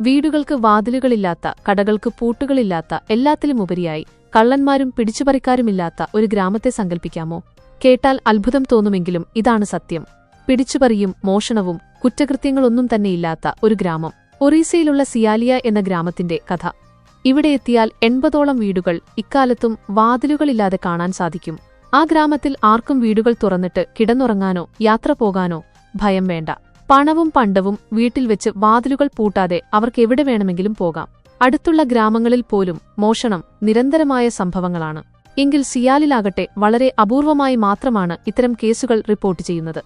വീടുകൾക്ക് വാതിലുകളില്ലാത്ത കടകൾക്ക് പൂട്ടുകളില്ലാത്ത എല്ലാത്തിലുമുപരിയായി കള്ളന്മാരും പിടിച്ചുപറിക്കാരുമില്ലാത്ത ഒരു ഗ്രാമത്തെ സങ്കല്പിക്കാമോ കേട്ടാൽ അത്ഭുതം തോന്നുമെങ്കിലും ഇതാണ് സത്യം. പിടിച്ചുപറിയും മോഷണവും കുറ്റകൃത്യങ്ങളൊന്നും തന്നെയില്ലാത്ത ഒരു ഗ്രാമം. ഒറീസയിലുള്ള സിയാലിയ എന്ന ഗ്രാമത്തിന്റെ കഥ. ഇവിടെ എത്തിയാൽ എൺപതോളം വീടുകൾ ഇക്കാലത്തും വാതിലുകളില്ലാതെ കാണാൻ സാധിക്കും. ആ ഗ്രാമത്തിൽ ആർക്കും വീടുകൾ തുറന്നിട്ട് കിടന്നുറങ്ങാനോ യാത്ര പോകാനോ ഭയം വേണ്ട. പണവും പണ്ടവും വീട്ടിൽ വെച്ച് വാതിലുകൾ പൂട്ടാതെ അവർക്ക് എവിടെ വേണമെങ്കിലും പോകാം. അടുത്തുള്ള ഗ്രാമങ്ങളിൽ പോലും മോഷണം നിരന്തരമായ സംഭവങ്ങളാണ്. എങ്കിൽ സിയാലിലാകട്ടെ വളരെ അപൂർവമായി മാത്രമാണ് ഇത്തരം കേസുകൾ റിപ്പോർട്ട് ചെയ്യുന്നത്.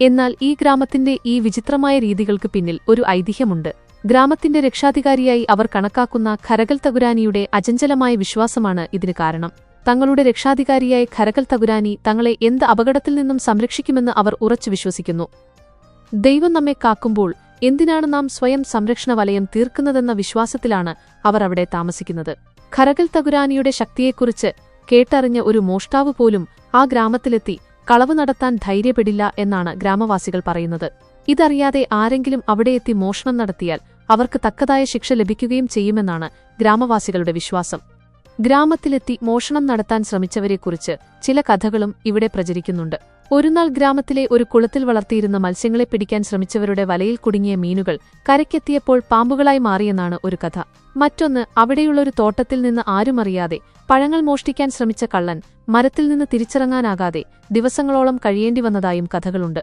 എന്നാൽ ഈ ഗ്രാമത്തിന്റെ ഈ വിചിത്രമായ രീതികൾക്ക് പിന്നിൽ ഒരു ഐതിഹ്യമുണ്ട്. ഗ്രാമത്തിന്റെ രക്ഷാധികാരിയായി അവർ കണക്കാക്കുന്ന ഖരകൽ തകുരാനിയുടെ അചഞ്ചലമായ വിശ്വാസമാണ് ഇതിന് കാരണം. തങ്ങളുടെ രക്ഷാധികാരിയായ ഖരകൽ തകുരാനി തങ്ങളെ എന്ത് അപകടത്തിൽ നിന്നും സംരക്ഷിക്കുമെന്ന് അവർ ഉറച്ചു വിശ്വസിക്കുന്നു. ദൈവം നമ്മെ കാക്കുമ്പോൾ എന്തിനാണ് നാം സ്വയം സംരക്ഷണ വലയം തീർക്കുന്നതെന്ന വിശ്വാസത്തിലാണ് അവർ അവിടെ താമസിക്കുന്നത്. ഖരകൽ തകുരാനിയുടെ ശക്തിയെക്കുറിച്ച് കേട്ടറിഞ്ഞ ഒരു മോഷ്ടാവ് പോലും ആ ഗ്രാമത്തിലെത്തി കളവ് നടത്താൻ ധൈര്യപ്പെടില്ല എന്നാണ് ഗ്രാമവാസികൾ പറയുന്നത്. ഇതറിയാതെ ആരെങ്കിലും അവിടെയെത്തി മോഷണം നടത്തിയാൽ അവർക്ക് തക്കതായ ശിക്ഷ ലഭിക്കുകയും ചെയ്യുമെന്നാണ് ഗ്രാമവാസികളുടെ വിശ്വാസം. ഗ്രാമത്തിലെത്തി മോഷണം നടത്താൻ ശ്രമിച്ചവരെക്കുറിച്ച് ചില കഥകളും ഇവിടെ പ്രചരിക്കുന്നുണ്ട്. ഒരുനാൾ ഗ്രാമത്തിലെ ഒരു കുളത്തിൽ വളർത്തിയിരുന്ന മത്സ്യങ്ങളെ പിടിക്കാൻ ശ്രമിച്ചവരുടെ വലയിൽ കുടുങ്ങിയ മീനുകൾ കരയ്ക്കെത്തിയപ്പോൾ പാമ്പുകളായി മാറിയെന്നാണ് ഒരു കഥ. മറ്റൊന്ന് അവിടെയുള്ളൊരു തോട്ടത്തിൽ നിന്ന് ആരുമറിയാതെ പഴങ്ങൾ മോഷ്ടിക്കാൻ ശ്രമിച്ച കള്ളൻ മരത്തിൽ നിന്ന് തിരിച്ചിറങ്ങാനാകാതെ ദിവസങ്ങളോളം കഴിയേണ്ടി വന്നതായും കഥകളുണ്ട്.